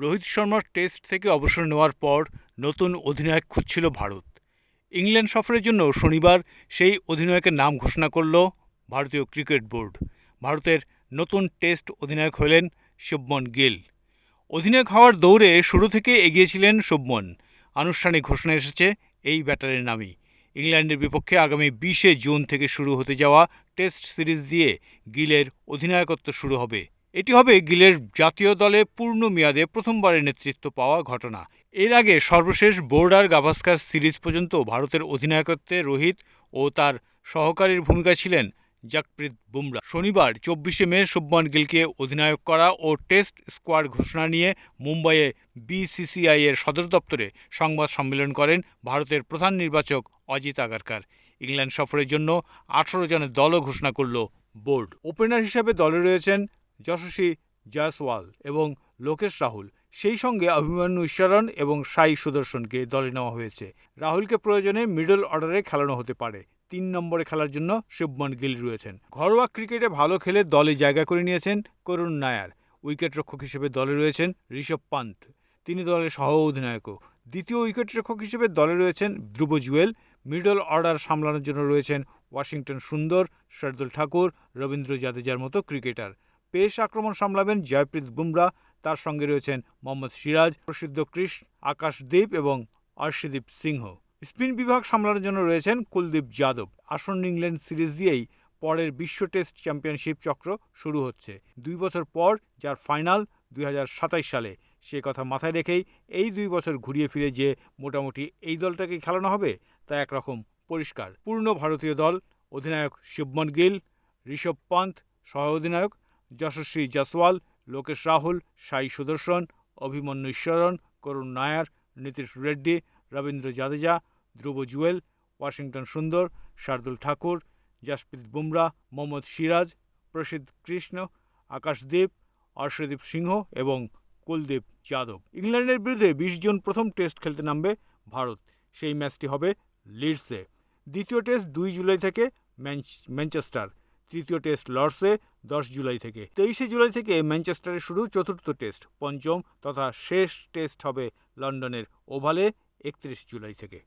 রোহিত শর্মার টেস্ট থেকে অবসর নেওয়ার পর নতুন অধিনায়ক খুঁজছিল ভারত। ইংল্যান্ড সফরের জন্য শনিবার সেই অধিনায়কের নাম ঘোষণা করল ভারতীয় ক্রিকেট বোর্ড। ভারতের নতুন টেস্ট অধিনায়ক হলেন শুভমন গিল। অধিনায়ক হওয়ার দৌড়ে শুরু থেকে এগিয়েছিলেন শুভমন। আনুষ্ঠানিক ঘোষণা এসেছে এই ব্যাটারের নামই। ইংল্যান্ডের বিপক্ষে আগামী বিশে জুন থেকে শুরু হতে যাওয়া টেস্ট সিরিজ দিয়ে গিলের অধিনায়কত্ব শুরু হবে। এটি হবে গিলের জাতীয় দলে পূর্ণ মেয়াদে প্রথমবারের নেতৃত্ব পাওয়া ঘটনা। এর আগে সর্বশেষ বোর্ডার গাভাস্কার সিরিজ পর্যন্ত ভারতের অধিনায়কত্বে রোহিত ও তার সহকারীর ভূমিকা ছিলেন জাকপ্রীত বুমরা। শনিবার, চব্বিশে মে, শুভমান গিলকে অধিনায়ক করা ও টেস্ট স্কোয়াড ঘোষণা নিয়ে মুম্বাইয়ে বিসিসিআই এর সদর দপ্তরে সংবাদ সম্মেলন করেন ভারতের প্রধান নির্বাচক অজিত আগারকার। ইংল্যান্ড সফরের জন্য আঠারো জনের দলও ঘোষণা করল বোর্ড। ওপেনার হিসেবে দলে রয়েছেন যশস্বী জয়সওয়াল এবং লোকেশ রাহুল। সেই সঙ্গে অভিমন্যু ঈশ্বরন এবং সাই সুদর্শনকে দলে নেওয়া হয়েছে। রাহুলকে প্রয়োজনে মিডল অর্ডারে খেলানো হতে পারে। তিন নম্বরে খেলার জন্য শুভমন গিল রয়েছেন। ঘরোয়া ক্রিকেটে ভালো খেলে দলে জায়গা করে নিয়েছেন করুণ নায়ার। উইকেটরক্ষক হিসেবে দলে রয়েছেন ঋষভ পান্ত তিনি দলের সহ অধিনায়কও দ্বিতীয় উইকেটরক্ষক হিসেবে দলে রয়েছেন ধ্রুব জুয়েল। মিডল অর্ডার সামলানোর জন্য রয়েছেন ওয়াশিংটন সুন্দর, শার্দুল ঠাকুর, রবীন্দ্র জাদেজার মতো ক্রিকেটার। পেশ আক্রমণ সামলাবেন জয়প্রীত বুমরা। তার সঙ্গে রয়েছেন মোহাম্মদ সিরাজ, প্রসিদ্ধ কৃষ আকাশদীপ এবং অর্শদীপ সিংহ। স্পিন বিভাগ সামলানোর জন্য রয়েছেন কুলদীপ যাদব। আসন্ন ইংল্যান্ড সিরিজ দিয়েই পরের বিশ্ব টেস্ট চ্যাম্পিয়নশিপ চক্র শুরু হচ্ছে। দুই বছর পর যার ফাইনাল দুই সালে, সে কথা মাথায় রেখেই এই দুই বছর ঘুরিয়ে ফিরে যে মোটামুটি এই দলটাকে খেলানো হবে, তা একরকম পরিষ্কার। পূর্ণ ভারতীয় দল, অধিনায়ক শুভমন গিল, ঋষভ পন্থ সহ অধিনায়ক যশস্বী জসওয়াল লোকেশ রাহুল, সাই সুদর্শন, অভিমন্যু ঈশ্বরন, করুণ নায়ার, নীতিশ রেড্ডি, রবীন্দ্র জাদেজা, ধ্রুব জুয়েল, ওয়াশিংটন সুন্দর, শার্দুল ঠাকুর জাসপ্রীত বুমরা, মোহাম্মদ সিরাজ, প্রসিদ্ধ কৃষ্ণ, আকাশদীপ, অর্শদীপ সিংহ এবং কুলদীপ যাদব। ইংল্যান্ডের বিরুদ্ধে বিশ জন প্রথম টেস্ট খেলতে নামবে ভারত। সেই ম্যাচটি হবে লিডসে। দ্বিতীয় টেস্ট দুই জুলাই থেকে ম্যানচেস্টার। তৃতীয় টেস্ট লর্ডসে দশ জুলাই থেকে। তেইশে জুলাই থেকে ম্যানচেস্টারে শুরু চতুর্থ টেস্ট, পঞ্চম তথা শেষ টেস্ট হবে লন্ডনের ওভালে একত্রিশ জুলাই থেকে।